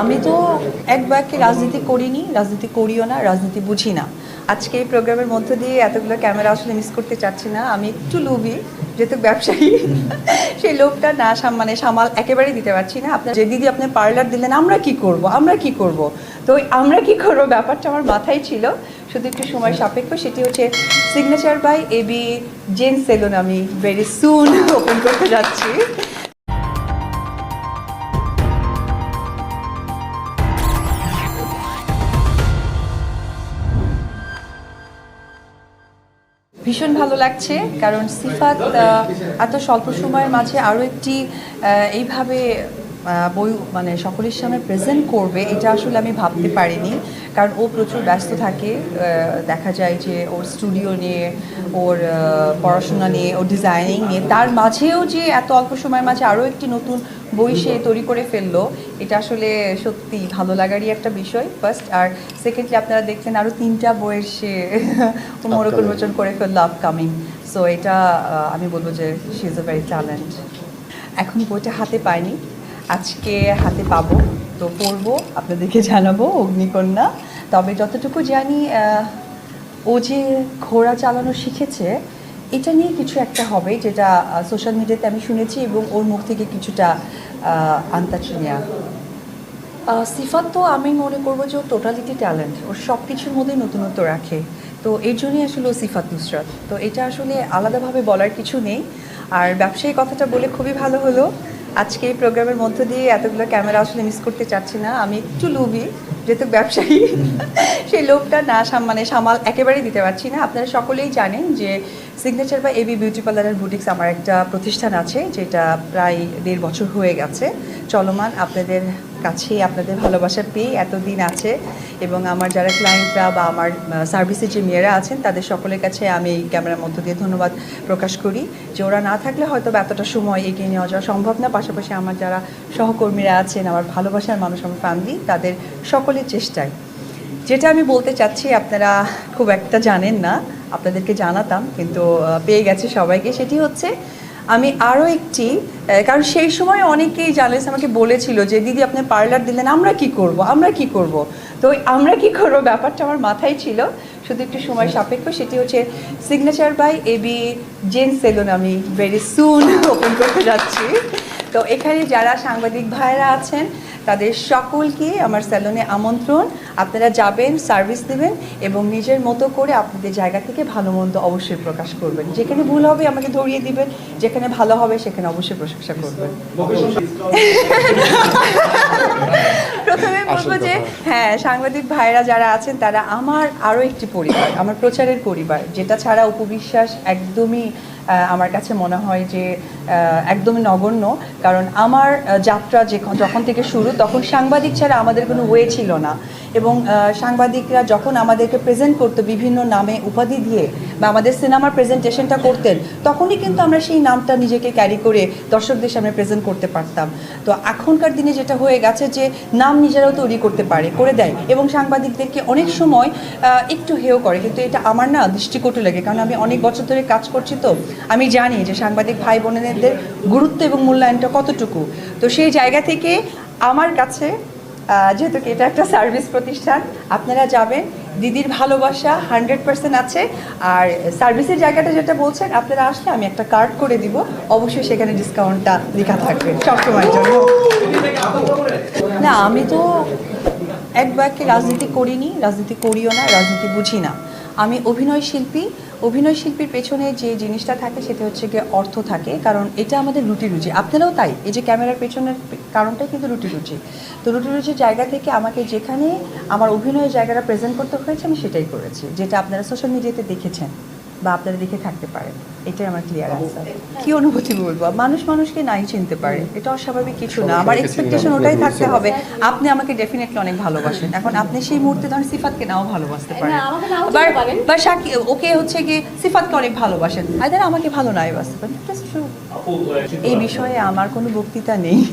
আমি তো এক বাক্যে রাজনীতি করিনি, রাজনীতি করিও না, রাজনীতি বুঝি না। আজকে এই প্রোগ্রামের মধ্য দিয়ে এতগুলো ক্যামেরা আসলে মিস করতে চাচ্ছি না। আমি একটু লোভী, যেহেতু ব্যবসায়ী, সেই লোভটা না মানে সামাল একেবারেই দিতে পারছি না। আপনার যে দিদি আপনি পার্লার দিলেন, আমরা কি করব, আমরা কি করব? তো আমরা কি করব ব্যাপারটা আমার মাথায় ছিল। শুধু একটু সময় সাপেক্ষ, সেটি হচ্ছে signature by A B Zen salon আমি ভেরি সুন ওপেন করতে যাচ্ছি। ভীষণ ভালো লাগছে কারণ সিফাত এত স্বল্প সময়ের মাঝে আরও একটি এইভাবে বই মানে সকলের সামনে প্রেজেন্ট করবে এটা আসলে আমি ভাবতে পারিনি। কারণ ও প্রচুর ব্যস্ত থাকে দেখা যায় যে ওর স্টুডিও নিয়ে ওর পড়াশোনা নিয়ে ওর ডিজাইনিং নিয়ে। তার মাঝেও যে এত অল্প সময়ের মাঝে আরও একটি নতুন বই সে তৈরি করে ফেলল এটা আসলে সত্যি ভালো লাগারই একটা বিষয়। ফার্স্ট আর সেকেন্ডলি আপনারা দেখছেন আরও তিনটা বইয়ের সে মোড়ক উন্মোচন করে ফেলল আপকামিং সো এটা আমি বলব যে she is a very talent এখন বইটা হাতে পাইনি আজকে হাতে পাবো, তো পড়ব আপনাদেরকে জানাব অগ্নিকন্যা। তবে যতটুকু জানি ও যে ঘোড়া চালানো শিখেছে, এটা নিয়ে কিছু একটা হবে যেটা সোশ্যাল মিডিয়াতে আমি শুনেছি এবং ওর মুখ থেকে কিছুটা নেওয়া সিফাত তো আমি মনে করব যে ও টোটালিটি ট্যালেন্ট ওর সব কিছুর মধ্যেই নতুনত্ব রাখে। তো এই জন্যই আসলে ও সিফাত নুসরাত। তো এটা আসলে আলাদাভাবে বলার কিছু নেই। আর ব্যবসায়ী কথাটা বলে খুবই ভালো হলো। আজকে এই প্রোগ্রামের মধ্য দিয়ে এতগুলো ক্যামেরা আসলে মিস করতে চাচ্ছি না। আমি একটু লুবি যেহেতু ব্যবসায়ী সেই লোকটা না মানে সামাল একেবারেই দিতে পারছি না। আপনারা সকলেই জানেন যে সিগনেচার বা এবি বিউটি পার্লারের বুটিক্স আমার একটা প্রতিষ্ঠান আছে যেটা প্রায় দেড় বছর হয়ে গেছে। চলমান আপনাদের কাছে আপনাদের ভালোবাসা পেয়ে এতদিন আছে এবং আমার যারা ক্লায়েন্টরা বা আমার সার্ভিসে যে মেয়েরা আছেন, তাদের সকলের কাছে আমি এই ক্যামেরার মধ্য দিয়ে ধন্যবাদ প্রকাশ করি যে ওরা না থাকলে হয়তো এতটা সময় এগিয়ে নেওয়া যাওয়া সম্ভব না। পাশাপাশি আমার যারা সহকর্মীরা আছেন, আমার ভালোবাসার মানুষ, আমার ফ্যামিলি তাদের সকলের চেষ্টায়। যেটা আমি বলতে চাচ্ছি, আপনারা খুব একটা জানেন না, আপনাদেরকে জানাতাম, কিন্তু পেয়ে গেছে সবাইকে, সেটি হচ্ছে আমি আরও একটি কারণ সেই সময় অনেকেই জার্নালিস্ট আমাকে বলেছিল যে দিদি আপনি পার্লার দিলেন আমরা কি করব? আমরা কি করব? তো আমরা কি করব ব্যাপারটা আমার মাথায় ছিল। শুধু একটু সময় সাপেক্ষ সেটি হচ্ছে signature by A B Zen salon আমি ভেরি সুন ওপেন করতে যাচ্ছি। তো এখানে যারা সাংবাদিক ভাইরা আছেন তাদের সকলকে আমার স্যালনে আমন্ত্রণ। আপনারা যাবেন সার্ভিস দেবেন এবং নিজের মতো করে আপনাদের জায়গা থেকে ভালো মন্দ অবশ্যই প্রকাশ করবেন। যেখানে ভুল হবে আমাকে ধরিয়ে দিবেন যেখানে ভালো হবে সেখানে অবশ্যই প্রশংসা করবেন। প্রথমে বলব যে হ্যাঁ সাংবাদিক ভাইরা যারা আছেন তারা আমার আরও একটি পরিবার আমার প্রচারের পরিবার যেটা ছাড়া উপবিশ্বাস একদমই আমার কাছে মনে হয় যে একদমই নগণ্য। কারণ আমার যাত্রা যে যখন থেকে শুরু, তখন সাংবাদিক ছাড়া আমাদের কোনো ওয়ে ছিল না। এবং সাংবাদিকরা যখন আমাদেরকে প্রেজেন্ট করতো বিভিন্ন নামে উপাধি দিয়ে বা আমাদের সিনেমার প্রেজেন্টেশনটা করতেন, তখনই কিন্তু আমরা সেই নামটা নিজেকে ক্যারি করে দর্শকদের সামনে প্রেজেন্ট করতে পারতাম। তো এখনকার দিনে যেটা হয়ে গেছে যে, নাম নিজেরাও তৈরি করতে পারে, করে দেয়। এবং সাংবাদিকদেরকে অনেক সময় একটু হেয় করে। কিন্তু এটা আমার না দৃষ্টিকটু লাগে। কারণ আমি অনেক বছর ধরে কাজ করছি তো। আমি জানি যে সাংবাদিক ভাই বোনেদের গুরুত্ব এবং মূল্যায়নটা কতটুকু। তো সেই জায়গা থেকে আমার কাছে যেহেতু এটা একটা সার্ভিস প্রতিষ্ঠান, আপনারা যাবেন, দিদির ভালোবাসা হান্ড্রেড পার্সেন্ট আছে। আর সার্ভিসের জায়গাটা যেটা বলছেন, আপনারা আসলে আমি একটা কার্ড করে দিব, অবশ্যই সেখানে ডিসকাউন্টটা লেখা থাকবে সবসময়ের জন্য। না, আমি তো এক বাক্যে রাজনীতি করিনি, রাজনীতি করিও না, রাজনীতি বুঝি না। আমি অভিনয় শিল্পী, অভিনয় শিল্পীর পেছনে যে জিনিসটা থাকে সেটা হচ্ছে গিয়ে অর্থ থাকে, কারণ এটা আমাদের রুটি রুচি আপনারাও তাই, এই যে ক্যামেরার পেছনের কারণটাই কিন্তু রুটি রুচি তো রুটি রুচির জায়গা থেকে আমাকে যেখানে আমার অভিনয়ের জায়গাটা প্রেজেন্ট করতে হয়েছে, আমি সেটাই করেছি, যেটা আপনারা সোশ্যাল মিডিয়াতে দেখেছেন। বা আপনারা দেখে থাকতে পারেন এটাই আমার ক্লিয়ার আনসার কি অনুভূতি বলব? মানুষ মানুষকে নাই চিনতে পারে। এটা অস্বাভাবিক কিছু না। আমার এক্সপেকটেশন ওটাই থাকতে হবে। আপনি আমাকে ডেফিনেটলি অনেক ভালোবাসেন। এখন আপনি সেই মুহূর্তে ধরেন সিফাতকে নাও ভালোবাসতে পারেন। বা সাকি- ওকে হচ্ছে কি সিফাতকে অনেক ভালোবাসেন। আইদার আমাকে ভালো নাই বাসতে পারেন এই বিষয়ে আমার কোনো বক্তৃতা নেই।